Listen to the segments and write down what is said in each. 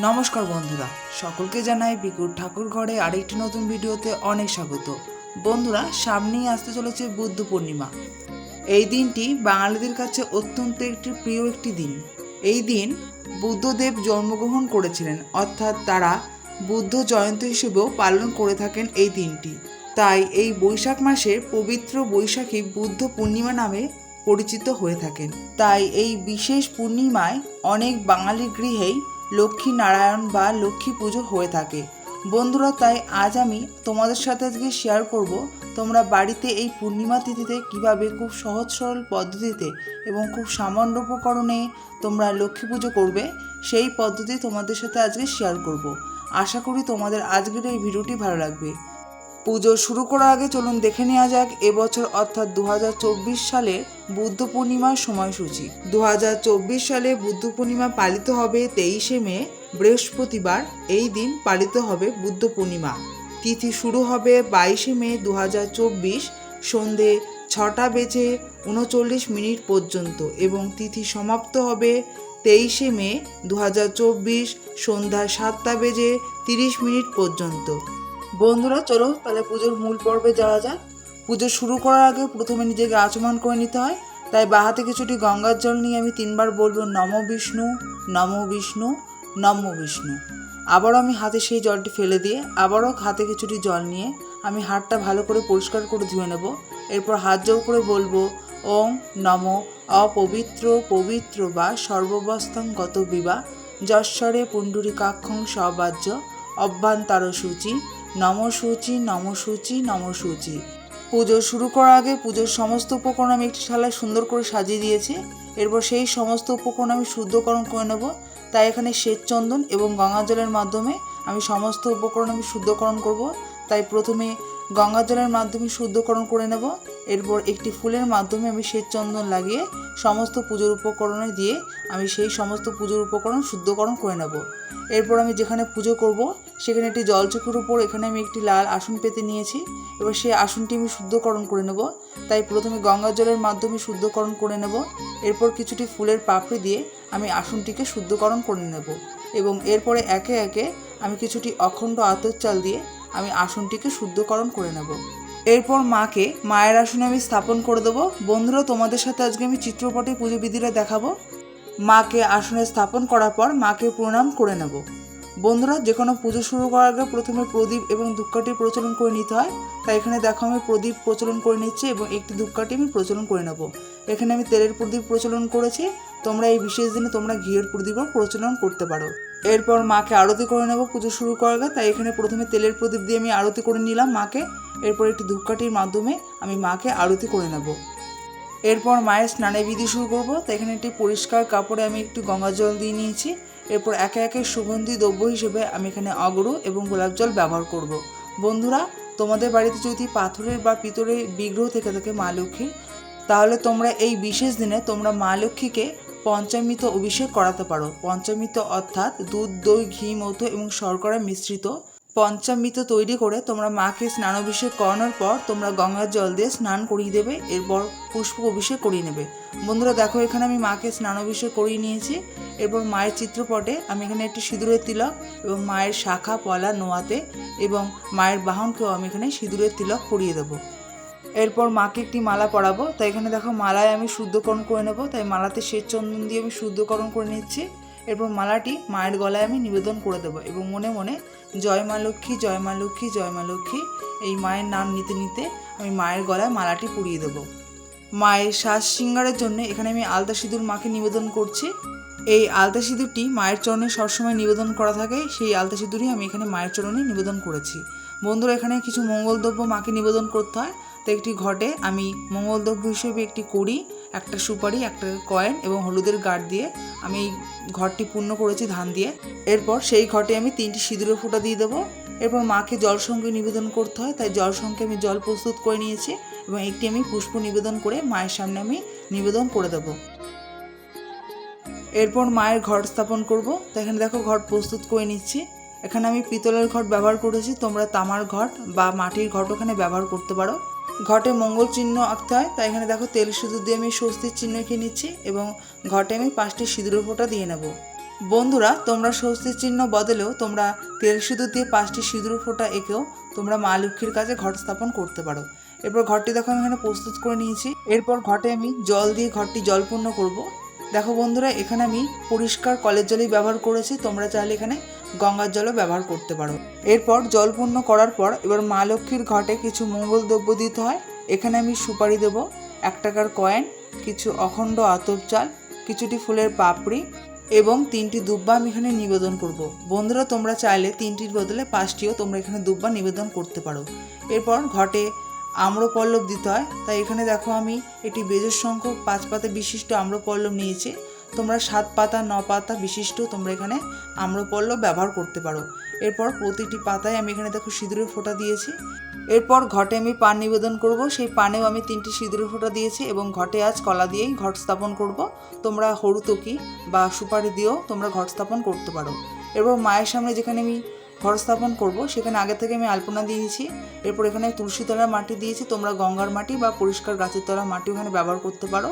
নমস্কার বন্ধুরা, সকলকে জানাই বিকুর ঠাকুর ঘরে আরেকটি নতুন ভিডিওতে অনেক স্বাগত। বন্ধুরা, সামনেই আসতে চলেছে বুদ্ধ পূর্ণিমা। এই দিনটি বাঙালিদের কাছে অত্যন্ত একটি প্রিয় একটি দিন। এই দিন বুদ্ধদেব জন্মগ্রহণ করেছিলেন, অর্থাৎ তারা বুদ্ধ জয়ন্তী হিসেবেও পালন করে থাকেন এই দিনটি। তাই এই বৈশাখ মাসে পবিত্র বৈশাখী বুদ্ধ পূর্ণিমা নামে পরিচিত হয়ে থাকেন। তাই এই বিশেষ পূর্ণিমায় অনেক বাঙালি গৃহেই লক্ষ্মী নারায়ণ বা লক্ষ্মী পুজো হয়ে থাকে। বন্ধুরা, তাই আজ আমি তোমাদের সাথে আজকে শেয়ার করব তোমরা বাড়িতে এই পূর্ণিমা তিথিতে কীভাবে খুব সহজ সরল পদ্ধতিতে এবং খুব সামান্য উপকরণে তোমরা লক্ষ্মী পুজো করবে, সেই পদ্ধতি তোমাদের সাথে আজকে শেয়ার করব। আশা করি তোমাদের আজকের এই ভিডিওটি ভালো লাগবে। পুজো শুরু করার আগে চলুন দেখে নেওয়া যাক এবছর অর্থাৎ দু হাজার চব্বিশ সালে বুদ্ধ পূর্ণিমার সময়সূচি। দু হাজার চব্বিশ সালে বুদ্ধ পূর্ণিমা পালিত হবে তেইশে মে, বৃহস্পতিবার এই দিন পালিত হবে বুদ্ধ পূর্ণিমা। তিথি শুরু হবে বাইশে মে দু সন্ধে ছটা বেজে উনচল্লিশ মিনিট পর্যন্ত এবং তিথি সমাপ্ত হবে তেইশে মে দু সন্ধ্যা সাতটা বেজে তিরিশ মিনিট পর্যন্ত। বন্ধুরা, চলো তাহলে পুজোর মূল পর্বে যাওয়া যাক। পুজো শুরু করার আগে প্রথমে নিজেকে আচমন করে নিতে হয়। তাই বাহাতে কিছুটি গঙ্গার জল নিয়ে আমি তিনবার বলব, নম বিষ্ণু নম বিষ্ণু নম বিষ্ণু। আবারও আমি হাতে সেই জলটি ফেলে দিয়ে, আবারও হাতে কিছুটি জল নিয়ে আমি হাতটা ভালো করে পরিষ্কার করে ধুয়ে নেব। এরপর হাত জোর করে বলব ওং নম অপবিত্র পবিত্র বা সর্ববস্থাং গত বিবা যশ্বরে পুণ্ডরীকাক্ষং সবাজ্য অভ্যন্তর সূচি নম সূচি নম সূচি নম সূচি পুজো শুরু করার আগে পুজোর সমস্ত উপকরণ আমি একটি থালায় সুন্দর করে সাজিয়ে দিয়েছি। এরপর সেই সমস্ত উপকরণ আমি শুদ্ধকরণ করে নেব। তাই এখানে শ্বেত চন্দন এবং গঙ্গা জলের মাধ্যমে আমি সমস্ত উপকরণ আমি শুদ্ধকরণ করব। তাই প্রথমে গঙ্গা জলের মাধ্যমে শুদ্ধকরণ করে নেব। এরপর একটি ফুলের মাধ্যমে আমি শ্বেত চন্দন লাগিয়ে সমস্ত পুজোর উপকরণে দিয়ে আমি সেই সমস্ত পুজোর উপকরণ শুদ্ধকরণ করে নেব। এরপর আমি যেখানে পুজো করব, সেখানে একটি জলচকের উপর এখানে আমি একটি লাল আসন পেতে নিয়েছি। এবার সেই আসনটি আমি শুদ্ধকরণ করে নেব। তাই প্রথমে গঙ্গা জলের মাধ্যমে শুদ্ধকরণ করে নেব। এরপর কিছুটি ফুলের পাপড়ি দিয়ে আমি আসনটিকে শুদ্ধকরণ করে নেব। এবং এরপরে একে একে আমি কিছুটি অখণ্ড আতর চাল দিয়ে আমি আসনটিকে শুদ্ধকরণ করে নেব। এরপর মাকে মায়ের আসনে আমি স্থাপন করে দেবো। বন্ধুরা, তোমাদের সাথে আজকে আমি চিত্রপটে পুজো বিধিটা দেখাবো। মাকে আসনে স্থাপন করার পর মাকে প্রণাম করে নেব। বন্ধুরা যে কোনো পুজো শুরু করার আগে প্রথমে প্রদীপ এবং ধূপকাঠি প্রচলন করে নিতে হয়। তাই এখানে দেখো, আমি প্রদীপ প্রচলন করে নিচ্ছি এবং একটি ধূপকাঠি আমি প্রচলন করে নেব। এখানে আমি তেলের প্রদীপ প্রচলন করেছি। তোমরা এই বিশেষ দিনে তোমরা ঘিয়ের প্রদীপও প্রচলন করতে পারো। এরপর মাকে আরতি করে নেব, পুজো শুরু করার আগে তাই এখানে প্রথমে তেলের প্রদীপ দিয়ে আমি আরতি করে নিলাম মাকে। এরপর একটি ধূপকাঠির মাধ্যমে আমি মাকে আরতি করে নেব। এরপর মায়ের স্নানের বিধি শুরু করব। তাই এখানে একটি পরিষ্কার কাপড়ে আমি একটু গঙ্গা জল দিয়ে নিয়েছি। এরপর একে একে সুগন্ধি দ্রব্য হিসেবে আমি এখানে অগরু এবং গোলাপ জল ব্যবহার করব। বন্ধুরা, তোমাদের বাড়িতে যদি পাথরের বা পিতলের বিগ্রহ থেকে থাকে মা লক্ষ্মীর, তাহলে তোমরা এই বিশেষ দিনে তোমরা মা লক্ষ্মীকে পঞ্চামৃত অভিষেক করাতে পারো। পঞ্চামৃত অর্থাৎ দুধ, দই, ঘি, মধু এবং শর্করা মিশ্রিত। পঞ্চামৃত তৈরি করে তোমরা মাকে স্নান অভিষেক করানোর পর তোমরা গঙ্গার জল দিয়ে স্নান করিয়ে দেবে, এরপর পুষ্প অভিষেক করিয়ে নেবে। বন্ধুরা, দেখো, এখানে আমি মাকে স্নান অভিষেক করিয়ে নিয়েছি। এরপর মায়ের চিত্রপটে আমি এখানে একটি সিঁদুরের তিলক এবং মায়ের শাখা, পলা, নোয়াতে এবং মায়ের বাহনকেও আমি এখানে সিঁদুরের তিলক করিয়ে দেবো। এরপর মাকে একটি মালা পরাবো। তাই এখানে দেখো মালায় আমি শুদ্ধকরণ করে নেব। তাই মালাতে শ্বেত চন্দন দিয়ে আমি শুদ্ধকরণ করে নিচ্ছি। এরপর মালাটি মায়ের গলায় আমি নিবেদন করে দেবো এবং মনে মনে জয় মা লক্ষ্মী, জয় মা লক্ষ্মী, জয় মা লক্ষ্মী এই মায়ের নাম নিতে নিতে আমি মায়ের গলায় মালাটি পুড়িয়ে দেবো। মায়ের শ্বাস শৃঙ্গারের জন্য এখানে আমি আলতা সিঁদুর মাকে নিবেদন করছি। এই আলতা সিঁদুরটি মায়ের চরণে সবসময় নিবেদন করা থাকে। সেই আলতা সিঁদুরই আমি এখানে মায়ের চরণে নিবেদন করেছি। বন্ধুরা, এখানে কিছু মঙ্গলদ্রব্য মাকে নিবেদন করতে হয়। তো একটি ঘটে আমি মঙ্গলদ্রব্য হিসেবে একটি করি একটা সুপারি, একটা কয়েন এবং হলুদের গাঢ় দিয়ে আমি এই ঘরটি পূর্ণ করেছি ধান দিয়ে। এরপর সেই ঘটে আমি তিনটি সিঁদুরের ফোঁটা দিয়ে দেবো। এরপর মাকে জল সঙ্গে নিবেদন করতে হয়, তাই জল সঙ্গে আমি জল প্রস্তুত করে নিয়েছি এবং একটি আমি পুষ্প নিবেদন করে মায়ের সামনে আমি নিবেদন করে দেবো। এরপর মায়ের ঘট স্থাপন করব। তো এখানে দেখো ঘট প্রস্তুত করে নিচ্ছি। এখানে আমি পিতলের ঘট ব্যবহার করেছি, তোমরা তামার ঘট বা মাটির ঘট ওখানে ব্যবহার করতে পারো। ঘটে মঙ্গল চিহ্ন আঁকতে হয়, তাই এখানে দেখো তেল সিঁদুর দিয়ে আমি স্বস্তির চিহ্ন এঁকে নিচ্ছি এবং ঘটে আমি পাঁচটি সিঁদুরের ফোঁটা দিয়ে নেব। বন্ধুরা, তোমরা স্বস্তির চিহ্ন বদলেও তোমরা তেল সিঁদুর দিয়ে পাঁচটি সিঁদুর ফোঁটা এঁকেও তোমরা মা লক্ষ্মীর কাছে ঘট স্থাপন করতে পারো। এরপর ঘরটি দেখো আমি এখানে প্রস্তুত করে নিয়েছি। এরপর ঘটে আমি জল দিয়ে ঘরটি জলপূর্ণ করব। দেখো বন্ধুরা, এখানে আমি পরিষ্কার কলের জলই ব্যবহার করেছি, তোমরা চাইলে এখানে গঙ্গার জলও ব্যবহার করতে পারো। এরপর জল পূর্ণ করার পর এবার মা লক্ষ্মীর ঘটে কিছু মঙ্গল দ্রব্য দিতে হয়। এখানে আমি সুপারি দেব, এক টাকার কয়েন, কিছু অখণ্ড আতপ চাল, কিছুটি ফুলের পাপড়ি এবং তিনটি দুব্বা আমি এখানে নিবেদন করব। বন্ধুরা, তোমরা চাইলে তিনটির বদলে পাঁচটিও তোমরা এখানে দুব্বা নিবেদন করতে পারো। এরপর ঘটে আম্রপল্লব দিতে হয়। তাই এখানে দেখো আমি একটি বেজর সংখ্যক পাঁচ পাতা বিশিষ্ট আম্রপল্লব নিয়েছি। তোমরা সাত পাতা, ন পাতা বিশিষ্ট তোমরা এখানে আম্রপল্লব ব্যবহার করতে পারো। এরপর প্রতিটি পাতায় আমি এখানে দেখো সিঁদুরের ফোঁটা দিয়েছি। এরপর ঘটে আমি পান নিবেদন করব। সেই পানেও আমি তিনটি সিঁদুরের ফোঁটা দিয়েছি এবং ঘটে আজ কলা দিয়েই ঘট স্থাপন করব। তোমরা হরুতকি বা সুপারি দিয়েও তোমরা ঘট স্থাপন করতে পারো। এরপর মায়ের সামনে যেখানে আমি ঘর স্থাপন করব। সেখানে আগে থেকে আমি আলপনা দিয়েছি। এরপর এখানে তুলসী তলার মাটি দিয়েছি। তোমরা গঙ্গার মাটি বা পরিষ্কার গাছের তলার মাটি ওখানে ব্যবহার করতে পারো।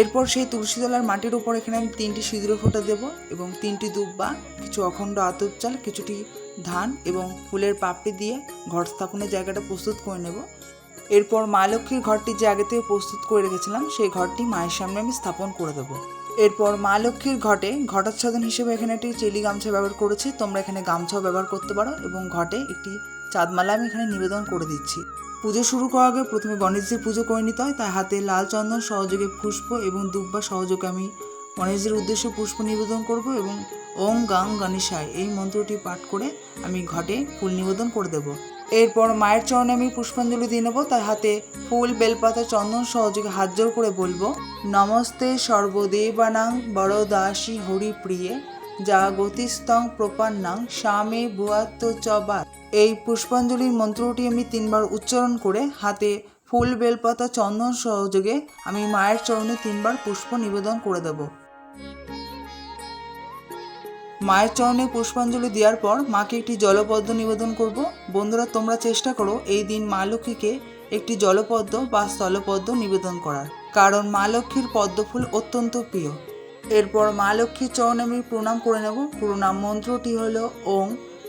এরপর সেই তুলসী তলার মাটির উপর এখানে আমি তিনটি সিঁদুর ফোঁটা দেবো এবং তিনটি দুব্বা, কিছু অখণ্ড আতপ চাল, কিছুটি ধান এবং ফুলের পাপড়ি দিয়ে ঘর স্থাপনের জায়গাটা প্রস্তুত করে নেব। এরপর মা লক্ষ্মীর ঘরটি যে আগে থেকে প্রস্তুত করে রেখেছিলাম, সেই ঘরটি মায়ের সামনে আমি স্থাপন করে দেবো। এরপর মা লক্ষ্মীর ঘটে ঘটাচ্ছাদন হিসেবে এখানে একটি চেলি গামছা ব্যবহার করেছি। তোমরা এখানে গামছাও ব্যবহার করতে পারো এবং ঘটে একটি চাঁদমালা আমি এখানে নিবেদন করে দিচ্ছি। পুজো শুরু করার আগে প্রথমে গণেশজির পুজো করে নিতে হয়। তাই হাতে লাল চন্দন, সহযোগে পুষ্প এবং দুব্বা সহযোগে আমি গণেশজির উদ্দেশ্যে পুষ্প নিবেদন করব এবং ওং গাং গণেশায় এই মন্ত্রটি পাঠ করে আমি ঘটে ফুল নিবেদন করে দেব। এরপর মায়ের চরণে আমি পুষ্পাঞ্জলি দিয়ে নেব। তার হাতে ফুল, বেলপাতা, চন্দন সহযোগে হাত জোর করে বলব, নমস্তে সর্বদেবানাং বড়দাসী হরিপ্রিয়ে, যা গতিস্তং প্রপান্নাং স্বামে ভুয়াত্ম চবাত এই পুষ্পাঞ্জলির মন্ত্রটি আমি তিনবার উচ্চারণ করে হাতে ফুল, বেলপাতা, চন্দন সহযোগে আমি মায়ের চরণে তিনবার পুষ্প নিবেদন করে দেবো। মায়ের চরণে পুষ্পাঞ্জলি দেওয়ার পর মাকে একটি জলপদ্ম নিবেদন করব। বন্ধুরা, তোমরা চেষ্টা করো এই দিন মা লক্ষ্মীকে একটি জলপদ্ম বা স্থলপদ্ম নিবেদন করার। কারণ মা লক্ষ্মীর পদ্মফুল অত্যন্ত প্রিয়। এরপর মা লক্ষ্মীর চরণে আমি প্রণাম করে নেব। প্রণাম মন্ত্রটি হল ওং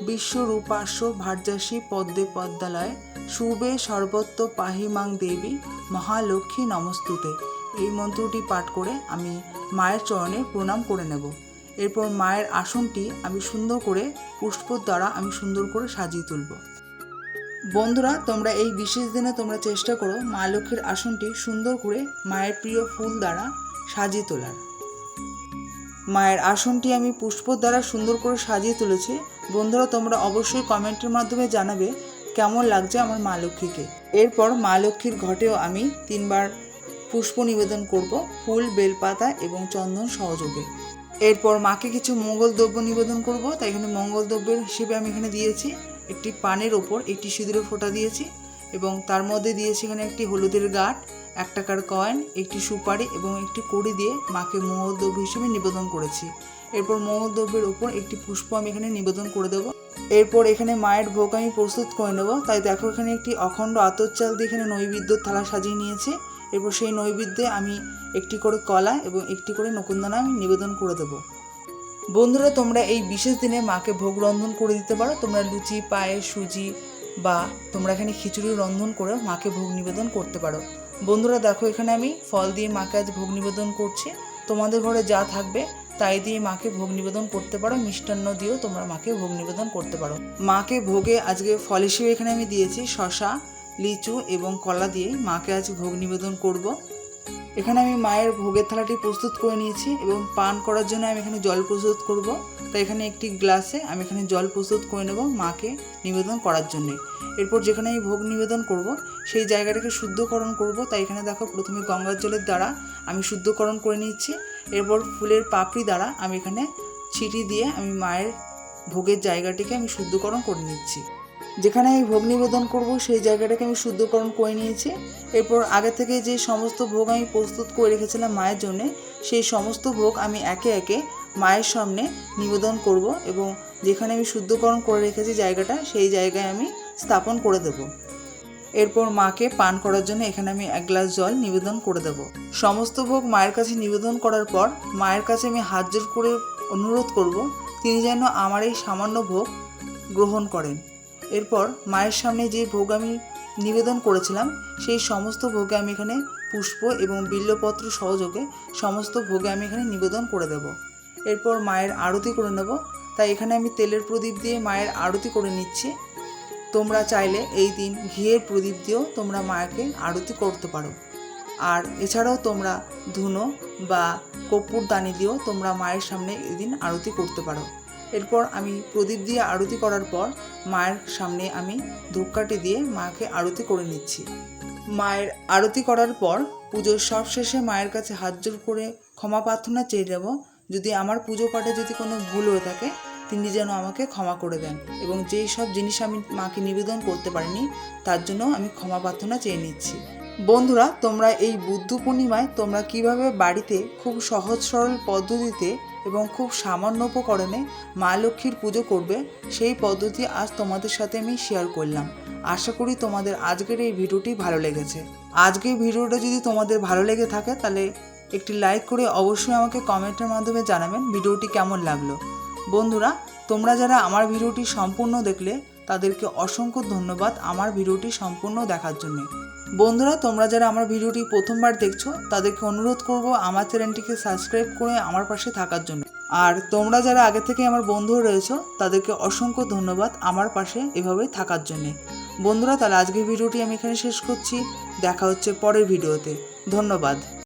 বিশ্বরূপাস্য ভার্যাসী পদ্মে পদ্মালয় শুভে সর্বত্র পাহিমাং দেবী মহালক্ষ্মী নমস্তুতে। এই মন্ত্রটি পাঠ করে আমি মায়ের চরণে প্রণাম করে নেব। এরপর মায়ের আসনটি আমি সুন্দর করে পুষ্পর দ্বারা আমি সুন্দর করে সাজিয়ে তুলব। বন্ধুরা, তোমরা এই বিশেষ দিনে তোমরা চেষ্টা করো মা লক্ষ্মীর আসনটি সুন্দর করে মায়ের প্রিয় ফুল দ্বারা সাজিয়ে তোলার। মায়ের আসনটি আমি পুষ্প দ্বারা সুন্দর করে সাজিয়ে তুলেছি। বন্ধুরা, তোমরা অবশ্যই কমেন্টের মাধ্যমে জানাবে কেমন লাগছে আমার মা লক্ষ্মীকে। এরপর মা লক্ষ্মীর ঘটেও আমি তিনবার পুষ্প নিবেদন করব ফুল, বেলপাতা এবং চন্দন সহযোগে। এরপর মাকে কিছু মঙ্গল দ্রব্য নিবেদন করব, তাই এখানে মঙ্গল দ্রব্যের হিসেবে আমি এখানে দিয়েছি একটি পানের ওপর একটি সিঁদুরে ফোঁটা দিয়েছি এবং তার মধ্যে দিয়েছি এখানে একটি হলুদের গাঁট, এক টাকার কয়েন, একটি সুপারি এবং একটি কড়ি দিয়ে মাকে মঙ্গল দ্রব্য হিসেবে নিবেদন করেছি। এরপর মঙ্গল দ্রব্যের ওপর একটি পুষ্প আমি এখানে নিবেদন করে দেবো। এরপর এখানে মায়ের ভোগ আমি প্রস্তুত করে নেব। তাই দেখো এখানে একটি অখণ্ড আতর চাল দিয়ে এখানে নৈবেদ্যর থালা সাজিয়ে নিয়েছি। এরপর সেই নৈবেদ্যে আমি একটি করে কলা এবং একটি করে নকুন্দানা আমি নিবেদন করে দেবো। বন্ধুরা, তোমরা এই বিশেষ দিনে মাকে ভোগ রন্ধন করে দিতে পারো। তোমরা লুচি, পায়েস, সুজি বা তোমরা এখানে খিচুড়ি রন্ধন করে মাকে ভোগ নিবেদন করতে পারো। বন্ধুরা, দেখো এখানে আমি ফল দিয়ে মাকে আজ ভোগ নিবেদন করছি। তোমাদের ঘরে যা থাকবে তাই দিয়ে মাকে ভোগ নিবেদন করতে পারো। মিষ্টান্ন দিয়েও তোমরা মাকে ভোগ নিবেদন করতে পারো। মাকে ভোগে আজকে ফল হিসেবে এখানে আমি দিয়েছি শশা লিচু এবং কলা দিয়ে মাকে আজ ভোগ নিবেদন করব। এখানে আমি মায়ের ভোগের থালাটি প্রস্তুত করে নিয়েছি এবং পান করার জন্য আমি এখানে জল প্রস্তুত করব। তাই এখানে একটি গ্লাসে আমি এখানে জল প্রস্তুত করে নেব মাকে নিবেদন করার জন্য। এরপর যেখানে আমি ভোগ নিবেদন করব, সেই জায়গাটাকে শুদ্ধকরণ করব। তাই এখানে দেখো, প্রথমে গঙ্গার জলের দ্বারা আমি শুদ্ধকরণ করে নিচ্ছি। এরপর ফুলের পাপড়ি দ্বারা আমি এখানে ছিটি দিয়ে আমি মায়ের ভোগের জায়গাটিকে আমি শুদ্ধকরণ করে নিচ্ছি। যেখানে আমি ভোগ নিবেদন করব, সেই জায়গাটাকে আমি শুদ্ধকরণ করে নিয়েছি। এরপর আগে থেকে যে সমস্ত ভোগ আমি প্রস্তুত করে রেখেছিলাম মায়ের জন্য, সেই সমস্ত ভোগ আমি একে একে মায়ের সামনে নিবেদন করব এবং যেখানে আমি শুদ্ধকরণ করে রেখেছি জায়গাটা, সেই জায়গায় আমি স্থাপন করে দেব। এরপর মাকে পান করার জন্য এখানে আমি এক গ্লাস জল নিবেদন করে দেব। সমস্ত ভোগ মায়ের কাছে নিবেদন করার পর, মায়ের কাছে আমি হাত জোর করে অনুরোধ করব, তিনি যেন আমার এই সামান্য ভোগ গ্রহণ করেন। এরপর মায়ের সামনে যে ভোগ আমি নিবেদন করেছিলাম, সেই সমস্ত ভোগে আমি এখানে পুষ্প এবং বিল্লপত্র সহযোগে সমস্ত ভোগে আমি এখানে নিবেদন করে দেব। এরপর মায়ের আরতি করে নেব। তাই এখানে আমি তেলের প্রদীপ দিয়ে মায়ের আরতি করে নিচ্ছি। তোমরা চাইলে এই দিন ঘিয়ের প্রদীপ দিয়েও তোমরা মায়াকে আরতি করতে পারো। আর এছাড়াও তোমরা ধুনো বা কর্পূর দানি দিয়েও তোমরা মায়ের সামনে এদিন আরতি করতে পারো। এরপর আমি প্রদীপ দিয়ে আরতি করার পর মায়ের সামনে আমি ধূপকাঠি দিয়ে মাকে আরতি করে নিচ্ছি। মায়ের আরতি করার পর পুজোর সব শেষে মায়ের কাছে হাত জোর করে ক্ষমা প্রার্থনা চেয়ে যাব যদি আমার পুজো পাঠে যদি কোনো ভুল হয়ে থাকে, তিনি যেন আমাকে ক্ষমা করে দেন এবং যেই সব জিনিস আমি মাকে নিবেদন করতে পারিনি, তার জন্য আমি ক্ষমা প্রার্থনা চেয়ে নিচ্ছি। বন্ধুরা, তোমরা এই বুদ্ধ পূর্ণিমায় তোমরা কীভাবে বাড়িতে খুব সহজ সরল পদ্ধতিতে এবং খুব সামান্য উপকরণে মা লক্ষ্মীর পুজো করবে, সেই পদ্ধতি আজ তোমাদের সাথে আমি শেয়ার করলাম। আশা করি তোমাদের আজকের এই ভিডিওটি ভালো লেগেছে। আজকের ভিডিওটা যদি তোমাদের ভালো লেগে থাকে, তাহলে একটি লাইক করে অবশ্যই আমাকে কমেন্টের মাধ্যমে জানাবেন ভিডিওটি কেমন লাগল। বন্ধুরা, তোমরা যারা আমার ভিডিওটি সম্পূর্ণ দেখলে তাদেরকে অসংখ্য ধন্যবাদ আমার ভিডিওটি সম্পূর্ণ দেখার জন্য। বন্ধুরা, তোমরা যারা আমার ভিডিওটি প্রথমবার দেখছ, তাদেরকে অনুরোধ করব আমার চ্যানেলটিকে সাবস্ক্রাইব করে আমার পাশে থাকার জন্য। আর তোমরা যারা আগে থেকে আমার বন্ধু রয়েছো, তাদেরকে অসংখ্য ধন্যবাদ আমার পাশে এভাবেই থাকার জন্যে। বন্ধুরা, তাহলে আজকের ভিডিওটি আমি এখানে শেষ করছি। দেখা হচ্ছে পরের ভিডিওতে। ধন্যবাদ।